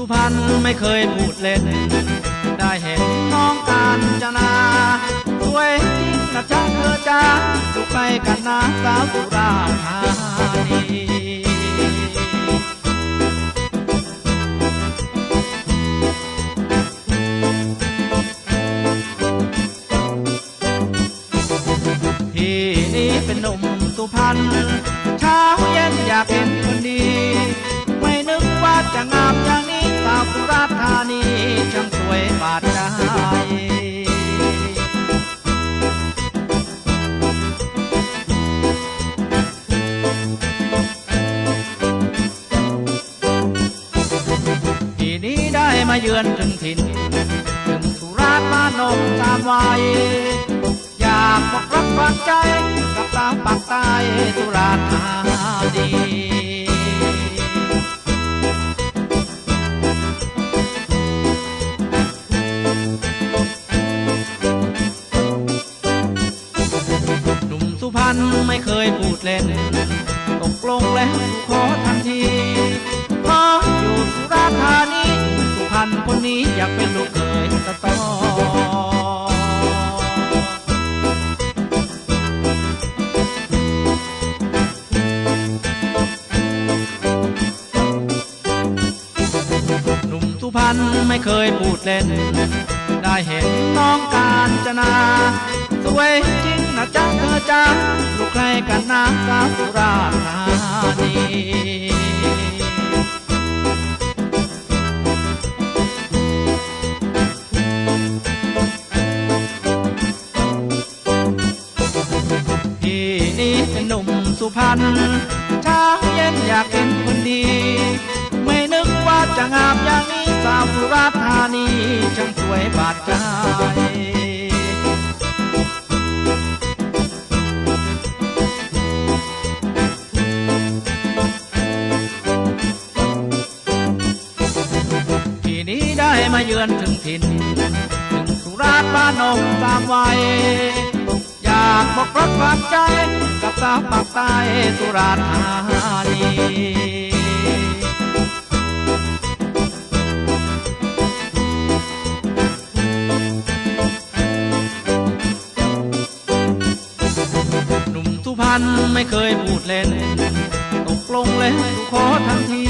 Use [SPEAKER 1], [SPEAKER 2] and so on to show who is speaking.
[SPEAKER 1] ุพรรณไม่เคยพูดเล่น ได้เห็นน้องการจนาสวยจริงนะจ๊ะเธอจ้าดูไปกันนะสาวสุราธานีพี่นี้เป็นหนุ่มสุพรรณเช้าเย็นอยากเห็นคนดี ไม่นึกว่าจะงามอย่างนี้ มาเยือนถึงถิ่นถึงสุราษฎร์บ้านนงตามวัยอยากบอกรักฝากใจกับสาวปากใต้สุราษฎร์ธานีหนุ่มสุพรรณไม่เคยพูดเล่น ตกลงแล้วขอทันที อยากเป็นลูกเขยตะตอหนุ่มสุพรรณไม่เคยพูดเล่น ได้เห็นน้องการจนา สวยจริงนะจ๊ะเธอจ้าลูกใครกันนะสาว พรรณเช้าเย็นอยากเห็นคนดี ไม่นึกว่าจะงามอย่างนี้สาวสุราษฎร์ธานีช่างสวยบาดใจทีนี้ได้มาเยือนถึงถิ่นถึงสุราษฎร์บ้านนงตามวัยอยากบอกรักฝากใจ สาวปากใต้สุราษฎร์ธานีหนุ่มทุพันไม่เคยพูดเล่น ตกลงแล้วขอทันที